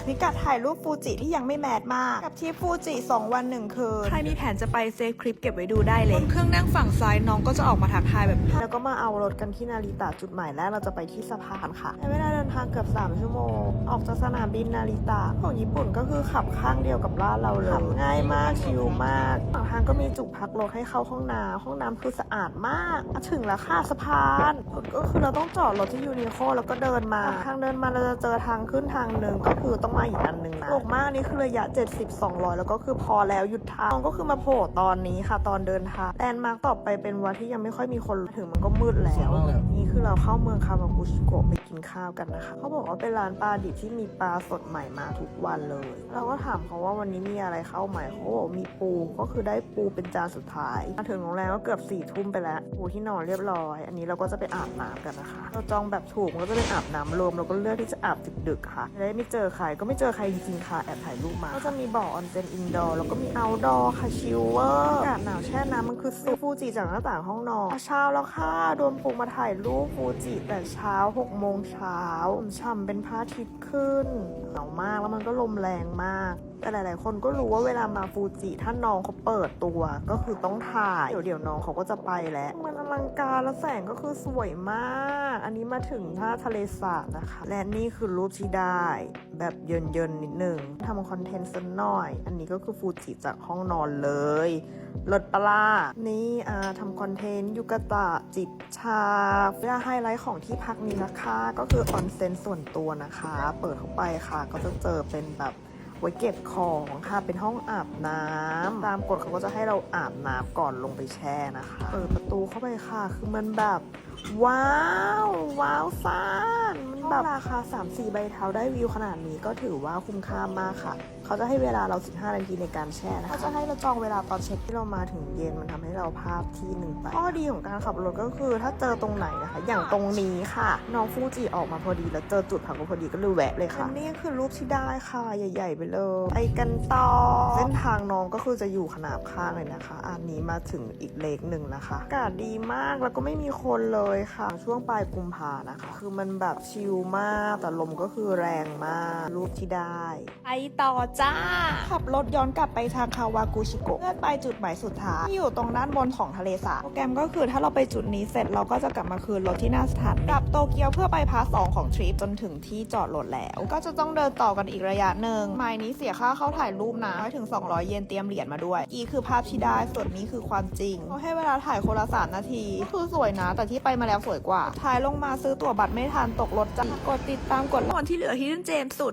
กพิกัดถ่ายรูปฟูจิที่ยังไม่แมสมาก กับที่ฟูจิ 2 วัน 1 คืน ใครมีแผนจะไปเซฟคลิปเก็บไว้ดูได้เลยบนเครื่องนั่งฝั่งซ้ายน้องก็จะออกมาทักทายแบบแล้วก็มาเอารถกันที่นาริตะจุดหมายแรกเราจะไปที่สะพานค่ะใช้เวลาเดินทางเกือบ 3 ชั่วโมง ออกจากสนามบินนาริตะของญี่ปุ่นก็คือขับข้างเดียวกับร้านเราเลยขับง่ายมากชิลมากฝั่งทางก็มีจุดพักรถให้เข้าห้องน้ำห้องน้ำคือสะอาดมากมาถึงแล้วค่ะสะพานก็คือเราต้องจอดรถที่ยูนิโคแล้วก็เดินมาทางเดินมาเราจะเจอทางขึ้นทางหนึ่งก็คือต้องมาอีกอันหนึ่งนะโลกมากนี่คือระยะ 70 200 แล้วก็คือพอแล้วหยุดทางก็คือมาโผล่ตอนนี้ค่ะ ตอนเดินทางแลนด์มาร์กต่อไปเป็นวันที่ยังไม่ค่อยมีคนถึงมันก็มืดแล้ว นี่คือเราเข้าเมืองคาวากุชิโกะไปกินข้าวกันนะคะเขาบอกว่าเป็นร้านปลาดิบที่มีปลาสดใหม่มาทุกวันเลย เราก็ถามเขาว่าวันนี้มีอะไรเข้าใหม่เขาบอกมีปูก็คือได้ปูเป็นจานสุดท้ายมาถึงโรงแรมก็เกือบสี่ทุ่มไปแล้วปูที่นอนเรียบร้อย อันนี้เราก็จะไปอาบน้ำกันนะคะ เราจองแบบถูกมันก็จะเป็นอาบน้ำรวมเราก็เลือกที่จะอาบดึกๆค่ะจะได้ไม่เจอใครก็ไม่เจอใครจริงๆค่ะ แอบถ่ายรูปมา ก็จะมีบ่อออนเซ็นอินดอร์แล้วก็มีเอาท์ดอร์ค่ะชิลเวอร์อากาศหนาวแช่น้ำมันคือสุดฟูจิจากหน้าต่างห้องนอนเช้าแล้วค่ะโดนปลุกมาถ่ายรูปฟูจิแต่เช้า6โมงเช้าช่ำเป็นพระอาทิตย์ขึ้นหนาวมากแล้วมันก็ลมแรงมาก แต่หลาย ๆ คนก็รู้ว่าเวลามาฟูจิถ้าน้องเขาเปิดตัว ก็คือต้องถ่าย เดี๋ยวเดี๋ยวน้องเขาก็จะไปแล้ว มันอลังการแล้วแสงก็คือสวยมาก อันนี้มาถึงท่าทะเลสาบนะคะ และนี่คือรูปที่ได้ แบบเยินๆนิดนึงทำคอนเทนต์สักหน่อย อันนี้ก็คือฟูจิจากห้องนอนเลยรถปลา นี่อ่าทำคอนเทนต์ยูกะตะจิบชาเวลาไฮไลท์ของที่พักนี้นะคะ ก็คือออนเซ็นส่วนตัวนะคะ เปิดเข้าไปค่ะ ก็จะเจอเป็นแบบ ไว้เก็บของค่ะ เป็นห้องอาบน้ำตามกฎเขาก็จะให้เราอาบน้ำก่อนลงไปแช่นะคะ เปิดประตูเข้าไปค่ะ คือมันแบบ ว้าว ว้าวซ่านมันแบบราคา 3-4 ใบเท้าได้วิวขนาดนี้ก็ถือว่าคุ้มค่ามากค่ะ เขาจะให้เวลาเรา 15 นาทีในการแช่นะคะเขาจะให้เราจองเวลาตอนเช็คที่เรามาถึงเย็นมันทำให้เราพลาดที่หนึ่งไปข้อดีของการขับรถก็คือ ถ้าเจอตรงไหนนะคะ อย่างตรงนี้ค่ะ น้องฟูจิออกมาพอดีแล้วเจอจุดพักรถพอดีก็เลยแวะเลยค่ะนี่คือรูปที่ได้ค่ะใหญ่ ๆ ไปเลย ไปกันต่อ เส้นทางน้องก็คือจะอยู่ขนาบข้างเลยนะคะ อันนี้มาถึงอีกเลกหนึ่งนะคะ อากาศดีมากแล้วก็ไม่มีคนเลยค่ะ ช่วงปลายกุมภานะคะ คือมันแบบชิลมาก แต่ลมก็คือแรงมาก รูปที่ได้ไปต่อจ้า ขับรถย้อนกลับไปทางคาวากุชิโกะเพื่อไปจุดหมายสุดท้ายที่อยู่ตรงด้านบนของทะเลสาบโปรแกรมก็คือถ้าเราไปจุดนี้เสร็จเราก็จะกลับมาคืนรถที่หน้าสถานีกลับโตเกียวเพื่อไปพาร์ทสองของทริปจนถึงที่จอดรถแล้ว ก็จะต้องเดินต่อกันอีกระยะหนึ่งหมายนี้เสียค่าเข้าถ่ายรูปนะร้อยถึง 200 เยนเตรียมเหรียญมาด้วยอีคือภาพที่ได้ส่วนนี้คือความจริงเขาให้เวลาถ่ายคนละสามนาทีคือสวยนะ แต่ที่ไปมาแล้วสวยกว่าถ่ายลงมาซื้อตั๋วบัตรไม่ทันตกรถจ้ะกดติดตามกดคนที่เหลือฮีลเล่นเจมสุด